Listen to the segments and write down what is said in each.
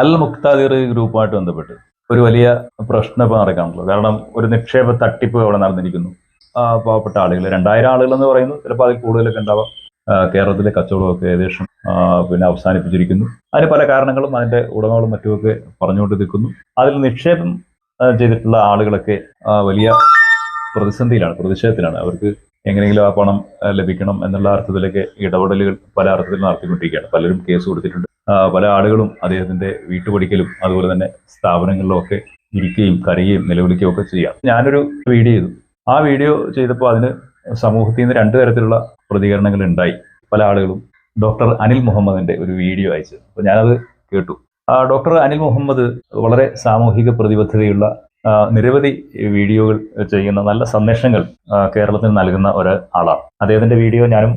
അൽ മുക്താദിർ ഗ്രൂപ്പുമായിട്ട് ബന്ധപ്പെട്ട് ഒരു വലിയ പ്രശ്നം ഇപ്പോൾ നടക്കാണല്ലോ കാരണം ഒരു നിക്ഷേപ തട്ടിപ്പ് അവിടെ നടന്നിരിക്കുന്നു. പാവപ്പെട്ട ആളുകൾ രണ്ടായിരം ആളുകൾ എന്ന് പറയുന്നു. ചിലപ്പോൾ അതിൽ കൂടുതലൊക്കെ ഉണ്ടാവാം. കേരളത്തിലെ കച്ചവടമൊക്കെ ഏകദേശം പിന്നെ അവസാനിപ്പിച്ചിരിക്കുന്നു. അതിന് പല കാരണങ്ങളും അതിന്റെ ഉടമകളും മറ്റുമൊക്കെ പറഞ്ഞുകൊണ്ട് നിൽക്കുന്നു. അതിൽ നിക്ഷേപം ചെയ്തിട്ടുള്ള ആളുകളൊക്കെ വലിയ പ്രതിസന്ധിയിലാണ് പ്രതിഷേധത്തിലാണ്. അവർക്ക് എങ്ങനെയെങ്കിലും ആ പണം ലഭിക്കണം എന്നുള്ള അർത്ഥത്തിലൊക്കെ ഇടപെടലുകൾ പല അർത്ഥത്തിൽ നടത്തിക്കൊണ്ടിരിക്കുകയാണ്. പലരും കേസ് കൊടുത്തിട്ടുണ്ട്. പല ആളുകളും അദ്ദേഹത്തിന്റെ വീട്ടുപടിക്കലും അതുപോലെ തന്നെ സ്ഥാപനങ്ങളിലും ഒക്കെ ഇരിക്കുകയും കരയുകയും നിലവിളിക്കുകയും ഒക്കെ ചെയ്യാം. ഞാനൊരു വീഡിയോ ചെയ്തു. ആ വീഡിയോ ചെയ്തപ്പോൾ അതിന് സമൂഹത്തിൽ നിന്ന് രണ്ട് തരത്തിലുള്ള പ്രതികരണങ്ങൾ ഉണ്ടായി. പല ആളുകളും ഡോക്ടർ അനിൽ മുഹമ്മദിന്റെ ഒരു വീഡിയോ അയച്ചു. അപ്പോൾ ഞാനത് കേട്ടു. ആ ഡോക്ടർ അനിൽ മുഹമ്മദ് വളരെ സാമൂഹിക പ്രതിബദ്ധതയുള്ള നിരവധി വീഡിയോകൾ ചെയ്യുന്ന നല്ല സന്ദേശങ്ങൾ കേരളത്തിന് നൽകുന്ന ഒരു ആളാണ് അദ്ദേഹത്തിന്റെ വീഡിയോ ഞാനും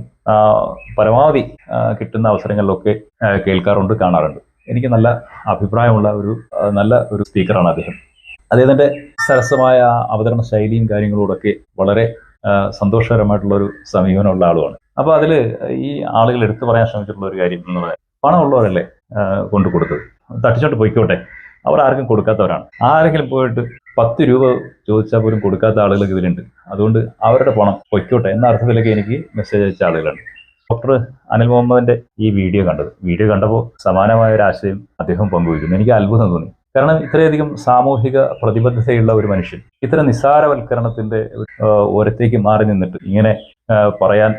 പരമാവധി കിട്ടുന്ന അവസരങ്ങളിലൊക്കെ കേൾക്കാറുണ്ട് കാണാറുണ്ട്. എനിക്ക് നല്ല അഭിപ്രായമുള്ള ഒരു നല്ല ഒരു സ്പീക്കറാണ് അദ്ദേഹം. അദ്ദേഹത്തിന്റെ സരസമായ അവതരണ ശൈലിയും കാര്യങ്ങളോടൊക്കെ വളരെ സന്തോഷകരമായിട്ടുള്ള ഒരു സമീപനമുള്ള ആളുമാണ്. അപ്പോൾ അതിൽ ഈ ആളുകൾ എടുത്തു പറയാൻ ശ്രമിച്ചിട്ടുള്ള ഒരു കാര്യം എന്ന് പണമുള്ളവരല്ലേ കൊണ്ടു കൊടുത്തത് തട്ടിച്ചോട്ട് പൊയ്ക്കോട്ടെ. അവർ ആർക്കും കൊടുക്കാത്തവരാണ്. ആരെങ്കിലും പോയിട്ട് പത്ത് രൂപ ചോദിച്ചാൽ പോലും കൊടുക്കാത്ത ആളുകൾ ഇതിലുണ്ട്. അതുകൊണ്ട് അവരുടെ പണം പൊയ്ക്കോട്ടെ എന്ന അർത്ഥത്തിലൊക്കെ എനിക്ക് മെസ്സേജ് അയച്ച ആളുകളുണ്ട്. ഡോക്ടർ അനിൽ മുഹമ്മദിന്റെ ഈ വീഡിയോ കണ്ടത്. വീഡിയോ കണ്ടപ്പോൾ സമാനമായ ഒരു ആശയം അദ്ദേഹം പങ്കുവയ്ക്കുന്നു. എനിക്ക് അത്ഭുതം തോന്നി. കാരണം ഇത്രയധികം സാമൂഹിക പ്രതിബദ്ധതയുള്ള ഒരു മനുഷ്യൻ ഇത്തരം നിസ്സാരവൽക്കരണത്തിന്റെ ഓരത്തേക്ക് മാറി നിന്നിട്ട് ഇങ്ങനെ പറയാൻ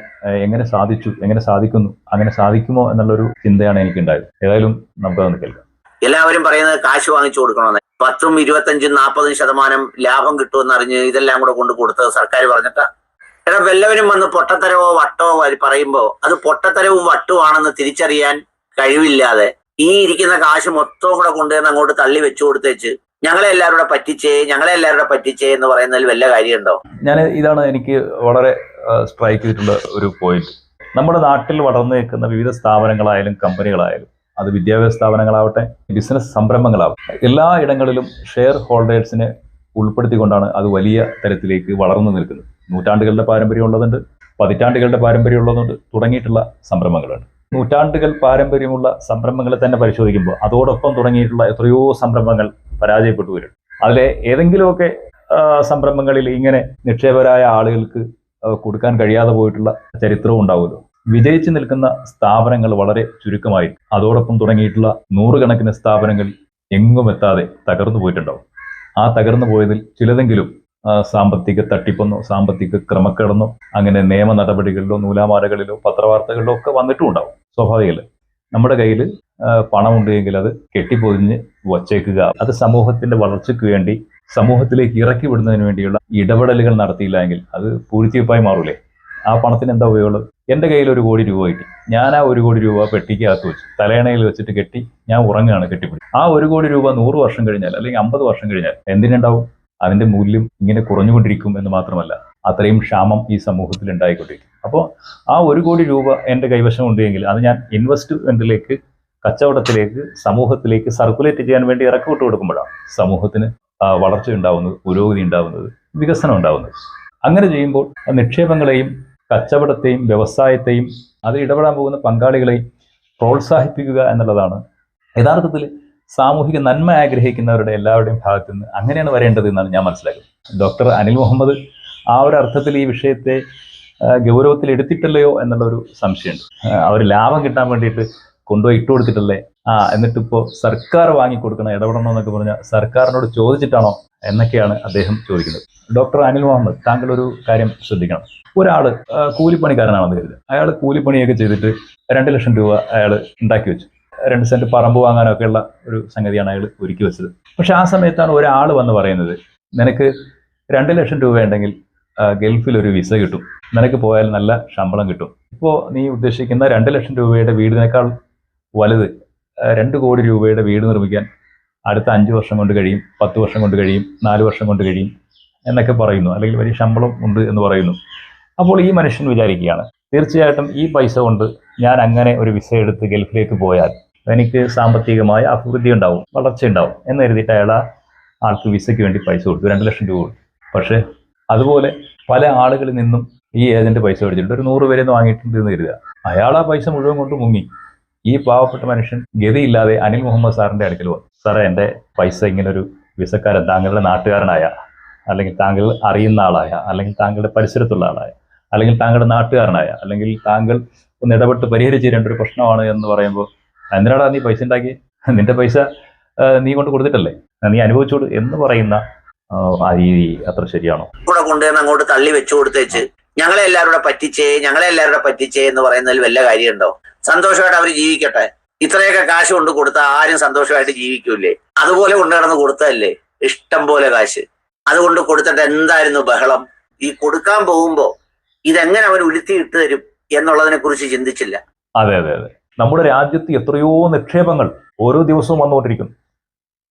എങ്ങനെ സാധിച്ചു എങ്ങനെ സാധിക്കുന്നു അങ്ങനെ സാധിക്കുമോ എന്നുള്ളൊരു ചിന്തയാണ് എനിക്കുണ്ടായത്. ഏതായാലും നമുക്കതൊന്ന് കേൾക്കാം. എല്ലാവരും പറയുന്നത് കാശ് വാങ്ങിച്ചു കൊടുക്കണമെന്ന്. പത്തും ഇരുപത്തഞ്ചും നാൽപ്പതും ശതമാനം ലാഭം കിട്ടുമെന്ന് അറിഞ്ഞ് ഇതെല്ലാം കൂടെ കൊണ്ട് കൊടുത്തത് സർക്കാർ പറഞ്ഞിട്ടാ. എടാ വല്ലവരും വന്ന് പൊട്ടത്തരവോ വട്ടോ പറയുമ്പോൾ അത് പൊട്ടത്തരവും വട്ടുവാണെന്ന് തിരിച്ചറിയാൻ കഴിവില്ലാതെ ഈ ഇരിക്കുന്ന കാശ് മൊത്തവും കൂടെ കൊണ്ടുവന്ന് അങ്ങോട്ട് തള്ളി വെച്ചു കൊടുത്തേച്ച് ഞങ്ങളെ എല്ലാവരും കൂടെ പറ്റിച്ചേ ഞങ്ങളെ എല്ലാവരും കൂടെ പറ്റിച്ചേ എന്ന് പറയുന്നതിൽ വല്ല കാര്യമുണ്ടോ? ഞാൻ ഇതാണ് എനിക്ക് വളരെ സ്ട്രൈക്ക് ചെയ്തിട്ടുള്ള ഒരു പോയിന്റ് നമ്മുടെ നാട്ടിൽ വളർന്നു നിൽക്കുന്ന വിവിധ സ്ഥാപനങ്ങളായാലും കമ്പനികളായാലും അത് വിദ്യാഭ്യാസ സ്ഥാപനങ്ങളാവട്ടെ ബിസിനസ് സംരംഭങ്ങളാവട്ടെ എല്ലാ ഇടങ്ങളിലും ഷെയർ ഹോൾഡേഴ്സിനെ ഉൾപ്പെടുത്തിക്കൊണ്ടാണ് അത് വലിയ തരത്തിലേക്ക് വളർന്നു നിൽക്കുന്നത്. നൂറ്റാണ്ടുകളുടെ പാരമ്പര്യം ഉള്ളതുണ്ട് പതിറ്റാണ്ടുകളുടെ പാരമ്പര്യം ഉള്ളതുകൊണ്ട് തുടങ്ങിയിട്ടുള്ള സംരംഭങ്ങളുണ്ട്. നൂറ്റാണ്ടുകൾ പാരമ്പര്യമുള്ള സംരംഭങ്ങളെ തന്നെ പരിശോധിക്കുമ്പോൾ അതോടൊപ്പം തുടങ്ങിയിട്ടുള്ള എത്രയോ സംരംഭങ്ങൾ പരാജയപ്പെട്ടു വരും അതിലെ ഏതെങ്കിലുമൊക്കെ സംരംഭങ്ങളിൽ ഇങ്ങനെ നിക്ഷേപരായ ആളുകൾക്ക് കൊടുക്കാൻ കഴിയാതെ പോയിട്ടുള്ള ചരിത്രവും ഉണ്ടാവുമല്ലോ. വിജയിച്ചു നിൽക്കുന്ന സ്ഥാപനങ്ങൾ വളരെ ചുരുക്കമായി അതോടൊപ്പം തുടങ്ങിയിട്ടുള്ള നൂറുകണക്കിന് സ്ഥാപനങ്ങൾ എങ്ങും എത്താതെ തകർന്നു പോയിട്ടുണ്ടാവും. ആ തകർന്നു പോയതിൽ ചിലതെങ്കിലും സാമ്പത്തിക തട്ടിപ്പെന്നോ സാമ്പത്തിക ക്രമക്കേടെന്നോ അങ്ങനെ നിയമ നടപടികളിലോ നൂലാമാലകളിലോ പത്രവാർത്തകളിലോ ഒക്കെ വന്നിട്ടും ഉണ്ടാവും സ്വാഭാവികമല്ലേ. നമ്മുടെ കയ്യിൽ പണമുണ്ട് എങ്കിൽ അത് കെട്ടിപ്പൊതിഞ്ഞ് വച്ചേക്കുക. അത് സമൂഹത്തിന്റെ വളർച്ചയ്ക്ക് വേണ്ടി സമൂഹത്തിലേക്ക് ഇറക്കി വിടുന്നതിന് വേണ്ടിയുള്ള ഇടപെടലുകൾ നടത്തിയില്ല എങ്കിൽ അത് പൂഴ്ത്തിവെപ്പായി മാറൂലേ? ആ പണത്തിന് എന്താ ഉപയോഗമുള്ളത്? എന്റെ കയ്യിൽ ഒരു കോടി രൂപ കിട്ടി. ഞാൻ ആ ഒരു കോടി രൂപ പെട്ടിക്കകത്ത് വെച്ചു. തലയണയിൽ വെച്ചിട്ട് കെട്ടി ഞാൻ ഉറങ്ങുകയാണ് കെട്ടിപ്പിടി ആ ഒരു കോടി രൂപ നൂറ് വർഷം കഴിഞ്ഞാൽ അല്ലെങ്കിൽ അമ്പത് വർഷം കഴിഞ്ഞാൽ എന്തിനുണ്ടാവും? അതിന്റെ മൂല്യം ഇങ്ങനെ കുറഞ്ഞുകൊണ്ടിരിക്കും എന്ന് മാത്രമല്ല അത്രയും ക്ഷാമം ഈ സമൂഹത്തിൽ ഉണ്ടായിക്കൊണ്ടിരിക്കും. അപ്പോൾ ആ ഒരു കോടി രൂപ എന്റെ കൈവശം ഉണ്ടെങ്കിൽ അത് ഞാൻ ഇൻവെസ്റ്റ്മെന്റിലേക്ക് കച്ചവടത്തിലേക്ക് സമൂഹത്തിലേക്ക് സർക്കുലേറ്റ് ചെയ്യാൻ വേണ്ടി ഇറക്കിവിട്ട് കൊടുക്കുമ്പോഴാണ് സമൂഹത്തിന് വളർച്ച ഉണ്ടാവുന്നത് പുരോഗതി ഉണ്ടാവുന്നത് വികസനം ഉണ്ടാവുന്നത്. അങ്ങനെ ചെയ്യുമ്പോൾ നിക്ഷേപങ്ങളെയും കച്ചവടത്തെയും വ്യവസായത്തെയും അതിൽ ഇടപെടാൻ പോകുന്ന പങ്കാളികളെയും പ്രോത്സാഹിപ്പിക്കുക എന്നുള്ളതാണ്. യഥാർത്ഥത്തിൽ സാമൂഹിക നന്മ ആഗ്രഹിക്കുന്നവരുടെ എല്ലാവരുടെയും ഭാഗത്ത് നിന്ന് അങ്ങനെയാണ് വരേണ്ടത് എന്നാണ് ഞാൻ മനസ്സിലാക്കുന്നത്. ഡോക്ടർ അനിൽ മുഹമ്മദ് ആ ഒരു അർത്ഥത്തിൽ ഈ വിഷയത്തെ ഗൗരവത്തിൽ എടുത്തിട്ടില്ലയോ എന്നുള്ള ഒരു സംശയമുണ്ട്. അവർ ലാഭം കിട്ടാൻ വേണ്ടിയിട്ട് കൊണ്ടുപോയി ഇട്ട് കൊടുത്തിട്ടല്ലേ? ആ എന്നിട്ടിപ്പോൾ സർക്കാർ വാങ്ങിക്കൊടുക്കണം ഇടപെടണം എന്നൊക്കെ പറഞ്ഞാൽ സർക്കാരിനോട് ചോദിച്ചിട്ടാണോ എന്നൊക്കെയാണ് അദ്ദേഹം ചോദിക്കുന്നത്. ഡോക്ടർ അനിൽ മുഹമ്മദ് താങ്കൾ ഒരു കാര്യം ശ്രദ്ധിക്കണം. ഒരാൾ കൂലിപ്പണിക്കാരനാണെന്ന് കരുത് അയാൾ കൂലിപ്പണിയൊക്കെ ചെയ്തിട്ട് രണ്ട് ലക്ഷം രൂപ അയാൾ ഉണ്ടാക്കി വെച്ചു. രണ്ട് സെന്റ് പറമ്പ് വാങ്ങാനൊക്കെ ഉള്ള ഒരു സംഗതിയാണ് അയാൾ ഒരുക്കി വെച്ചത്. പക്ഷെ ആ സമയത്താണ് ഒരാൾ വന്ന് പറയുന്നത് നിനക്ക് രണ്ട് ലക്ഷം രൂപ ഉണ്ടെങ്കിൽ ഗൾഫിൽ ഒരു വിസ കിട്ടും. നിനക്ക് പോയാൽ നല്ല ശമ്പളം കിട്ടും. ഇപ്പോൾ നീ ഉദ്ദേശിക്കുന്ന രണ്ട് ലക്ഷം രൂപയുടെ വീടിനേക്കാൾ വലുത് രണ്ട് കോടി രൂപയുടെ വീട് നിർമ്മിക്കാൻ അടുത്ത അഞ്ച് വർഷം കൊണ്ട് കഴിയും പത്ത് വർഷം കൊണ്ട് കഴിയും നാല് വർഷം കൊണ്ട് കഴിയും എന്നൊക്കെ പറയുന്നു. അല്ലെങ്കിൽ വലിയ ശമ്പളം ഉണ്ട് എന്ന് പറയുന്നു. അപ്പോൾ ഈ മനുഷ്യൻ വിചാരിക്കുകയാണ് തീർച്ചയായിട്ടും ഈ പൈസ കൊണ്ട് ഞാൻ അങ്ങനെ ഒരു വിസ എടുത്ത് ഗൾഫിലേക്ക് പോയാൽ എനിക്ക് സാമ്പത്തികമായ അഭിവൃദ്ധി ഉണ്ടാവും വളർച്ച ഉണ്ടാവും എന്ന് കരുതിയിട്ട് അയാൾ ആൾക്ക് വിസയ്ക്ക് വേണ്ടി പൈസ കൊടുത്തു രണ്ട് ലക്ഷം രൂപ കൊടുത്തു. പക്ഷേ അതുപോലെ പല ആളുകളിൽ നിന്നും ഈ ഏജന്റ് പൈസ മേടിച്ചിട്ടുണ്ട്. ഒരു നൂറ് പേരെ വാങ്ങിയിട്ടുണ്ട് എന്ന് കരുതുക. അയാൾ ആ പൈസ മുഴുവൻ കൊണ്ട് മുങ്ങി. ഈ പാവപ്പെട്ട മനുഷ്യൻ ഗതിയില്ലാതെ അനിൽ മുഹമ്മദ് സാറിന്റെ അടുക്കൽ വന്നു. സാറേ എന്റെ പൈസ ഇങ്ങനെ ഒരു വിസക്കാരൻ താങ്കളുടെ നാട്ടുകാരനായ അല്ലെങ്കിൽ താങ്കൾ അറിയുന്ന ആളായ അല്ലെങ്കിൽ താങ്കളുടെ പരിസരത്തുള്ള ആളായ അല്ലെങ്കിൽ താങ്കളുടെ നാട്ടുകാരനായ അല്ലെങ്കിൽ താങ്കൾ ഒന്ന് ഇടപെട്ട് പരിഹരിച്ച് തരേണ്ട ഒരു പ്രശ്നമാണ് എന്ന് പറയുമ്പോൾ എന്തിനാടാ നീ പൈസ ഉണ്ടാക്കി നിന്റെ പൈസ നീ കൊണ്ട് കൊടുത്തിട്ടല്ലേ? നീ അനുഭവിച്ചോട് എന്ന് പറയുന്ന ആ, രീതി അത്ര ശരിയാണോ? കൂടെ കൊണ്ടുവന്ന് അങ്ങോട്ട് തള്ളി വെച്ചു കൊടുത്തേച്ച് ഞങ്ങളെ എല്ലാവരും കൂടെ പറ്റിച്ചേ ഞങ്ങളെ എല്ലാവരും കൂടെ പറ്റിച്ചേ എന്ന് പറയുന്നതിൽ വല്ല കാര്യമുണ്ടോ? സന്തോഷമായിട്ട് അവർ ജീവിക്കട്ടെ. ഇത്രയൊക്കെ കാശ് കൊണ്ട് കൊടുത്താൽ ആരും സന്തോഷമായിട്ട് ജീവിക്കൂലേ അതുപോലെ കൊണ്ടു നടന്ന് കൊടുത്തതല്ലേ? ഇഷ്ടം പോലെ കാശ്. അതുകൊണ്ട് കൊടുത്തിട്ട് എന്തായിരുന്നു ബഹളം? ഈ കൊടുക്കാൻ പോകുമ്പോ ഇതെങ്ങനെ അവർ ഉരുത്തിയിട്ട് തരും എന്നുള്ളതിനെ കുറിച്ച് ചിന്തിച്ചില്ല. അതെ അതെ അതെ. നമ്മുടെ രാജ്യത്ത് എത്രയോ നിക്ഷേപങ്ങൾ ഓരോ ദിവസവും വന്നുകൊണ്ടിരിക്കുന്നു.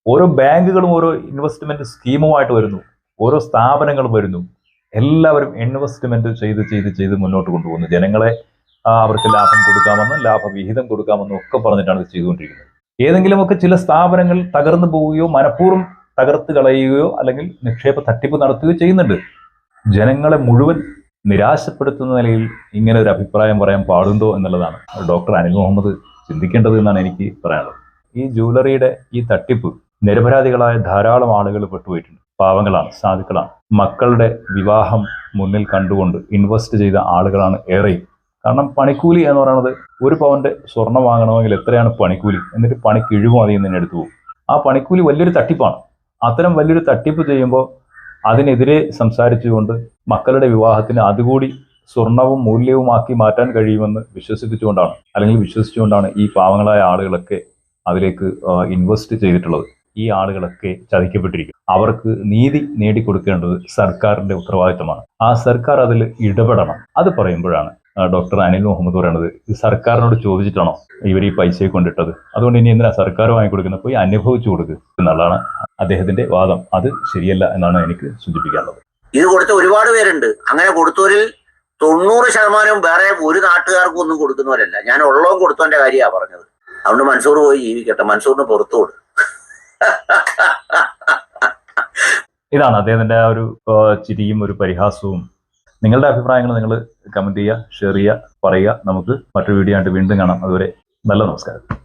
ഓരോ ബാങ്കുകളും ഓരോ ഇൻവെസ്റ്റ്മെന്റ് സ്കീമുമായിട്ട് വരുന്നു. ഓരോ സ്ഥാപനങ്ങളും വരുന്നു. എല്ലാവരും ഇൻവെസ്റ്റ്മെന്റ് ചെയ്ത് ചെയ്ത് ചെയ്ത് മുന്നോട്ട് കൊണ്ടുപോകുന്നു. ജനങ്ങളെ അവർക്ക് ലാഭം കൊടുക്കാമെന്നും ലാഭവിഹിതം കൊടുക്കാമെന്നും ഒക്കെ പറഞ്ഞിട്ടാണ് ഇത് ചെയ്തുകൊണ്ടിരിക്കുന്നത്. ഏതെങ്കിലുമൊക്കെ ചില സ്ഥാപനങ്ങൾ തകർന്നു പോവുകയോ മനഃപൂർവം തകർത്ത് കളയുകയോ അല്ലെങ്കിൽ നിക്ഷേപ തട്ടിപ്പ് നടത്തുകയോ ചെയ്യുന്നുണ്ട്. ജനങ്ങളെ മുഴുവൻ നിരാശപ്പെടുത്തുന്ന നിലയിൽ ഇങ്ങനെ ഒരു അഭിപ്രായം പറയാൻ പാടുണ്ടോ എന്നുള്ളതാണ് ഡോക്ടർ അനിൽ മുഹമ്മദ് ചിന്തിക്കേണ്ടത് എന്നാണ് എനിക്ക് പറയാനുള്ളത്. ഈ ജൂവലറിയുടെ ഈ തട്ടിപ്പ് നിരപരാധികളായ ധാരാളം ആളുകൾ പെട്ടുപോയിട്ടുണ്ട്. പാവങ്ങളാണ് സാധുക്കളാണ്. മക്കളുടെ വിവാഹം മുന്നിൽ കണ്ടുകൊണ്ട് ഇൻവെസ്റ്റ് ചെയ്ത ആളുകളാണ് ഏറെയും. കാരണം പണിക്കൂലി എന്ന് പറയുന്നത് ഒരു പവന്റെ സ്വർണം വാങ്ങണമെങ്കിൽ എത്രയാണ് പണിക്കൂലി? എന്നിട്ട് പണിക്ക് ഇഴിവ് മതി എന്ന് എടുത്തു പോകും. ആ പണിക്കൂലി വലിയൊരു തട്ടിപ്പാണ്. അത്തരം വലിയൊരു തട്ടിപ്പ് ചെയ്യുമ്പോൾ അതിനെതിരെ സംസാരിച്ചുകൊണ്ട് മക്കളുടെ വിവാഹത്തിന് അതുകൂടി സ്വർണവും മൂല്യവുമാക്കി മാറ്റാൻ കഴിയുമെന്ന് വിശ്വസിപ്പിച്ചുകൊണ്ടാണ് അല്ലെങ്കിൽ വിശ്വസിച്ചുകൊണ്ടാണ് ഈ പാവങ്ങളായ ആളുകളൊക്കെ അതിലേക്ക് ഇൻവെസ്റ്റ് ചെയ്തിട്ടുള്ളത്. ഈ ആളുകളൊക്കെ ചതിക്കപ്പെട്ടിരിക്കും അവർക്ക് നീതി നേടിക്കൊടുക്കേണ്ടത് സർക്കാരിന്റെ ഉത്തരവാദിത്തമാണ്. ആ സർക്കാർ അതിൽ ഇടപെടണം. അത് പറയുമ്പോഴാണ് ഡോക്ടർ അനിൽ മുഹമ്മദ് പറയണത് സർക്കാരിനോട് ചോദിച്ചിട്ടാണോ ഇവർ ഈ പൈസയെ കൊണ്ടിട്ടത്? അതുകൊണ്ട് ഇനി എന്തിനാ സർക്കാർ വാങ്ങിക്കൊടുക്കുന്നത് പോയി അനുഭവിച്ചു കൊടുക്കുക എന്നുള്ളതാണ് അദ്ദേഹത്തിന്റെ വാദം. അത് ശരിയല്ല എന്നാണ് എനിക്ക് സൂചിപ്പിക്കാനുള്ളത്. ഇത് കൊടുത്ത ഒരുപാട് പേരുണ്ട്. അങ്ങനെ കൊടുത്തവരിൽ തൊണ്ണൂറ് ശതമാനവും വേറെ ഒരു നാട്ടുകാർക്കും ഒന്നും കൊടുക്കുന്നവരല്ല. ഞാൻ ഉള്ളതും കൊടുത്തവന്റെ കാര്യമാണ് പറഞ്ഞത്. അതുകൊണ്ട് മൻസൂർ പോയി ജീവിക്കട്ടെ. മൻസൂറിന് പുറത്തു കൊടു ഇതാണ് അദ്ദേഹത്തിന്റെ ആ ഒരു ചിരിയും ഒരു പരിഹാസവും നിങ്ങളുടെ അഭിപ്രായങ്ങൾ നിങ്ങൾ കമന്റ് ചെയ്യുക ഷെയർ ചെയ്യുക പറയുക. നമുക്ക് മറ്റൊരു വീഡിയോ ആയിട്ട് വീണ്ടും കാണാം. അതുവരെ നല്ല നമസ്കാരം.